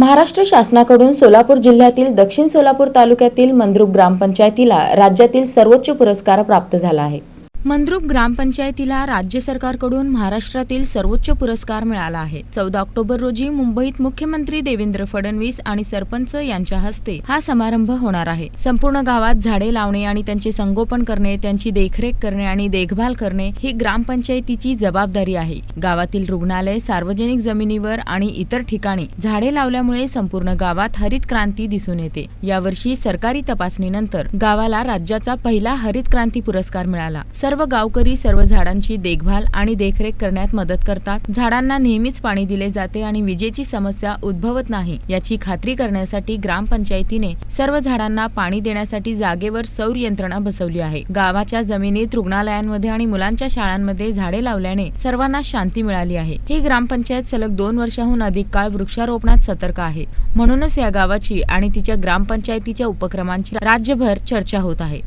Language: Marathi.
महाराष्ट्र शासनाकडून सोलापूर जिल्ह्यातील दक्षिण सोलापूर तालुक्यातील मंद्रुप ग्रामपंचायतीला राज्यातील सर्वोच्च पुरस्कार प्राप्त झाला आहे. मंद्रुप ग्रामपंचायतीला राज्य सरकारकडून महाराष्ट्रातील सर्वोच्च पुरस्कार मिळाला आहे. चौदा ऑक्टोबर रोजी मुंबईत मुख्यमंत्री देवेंद्र फडणवीस आणि सरपंच यांच्या हस्ते हा समारंभ होणार आहे. संपूर्ण गावात झाडे लावणे आणि त्यांचे संगोपन करणे त्यांची देखरेख करणे आणि देखभाल करणे ही ग्रामपंचायतीची जबाबदारी आहे. गावातील रुग्णालय सार्वजनिक जमिनीवर आणि इतर ठिकाणी झाडे लावल्यामुळे संपूर्ण गावात हरित क्रांती दिसून येते. यावर्षी सरकारी तपासणीनंतर गावाला राज्याचा पहिला हरित क्रांती पुरस्कार मिळाला. सर्व गावकरी सर्व झाडांची देखभाल आणि देखरेख करण्यात मदत करतात. झाडांना नेहमीच पाणी दिले जाते आणि विजेची समस्या उद्भवत नाही याची खात्री करण्यासाठी ग्रामपंचायतीने सर्व झाडांना पाणी देण्यासाठी जागेवर सौर यंत्रणा बसवली आहे. गावाच्या जमिनीत रुग्णालयांमध्ये आणि मुलांच्या शाळांमध्ये झाडे लावल्याने सर्वांना शांती मिळाली आहे. ही ग्रामपंचायत सलग दोन वर्षाहून अधिक काळ वृक्षारोपणात सतर्क आहे. म्हणूनच या गावाची आणि तिच्या ग्रामपंचायतीच्या उपक्रमांची राज्यभर चर्चा होत आहे.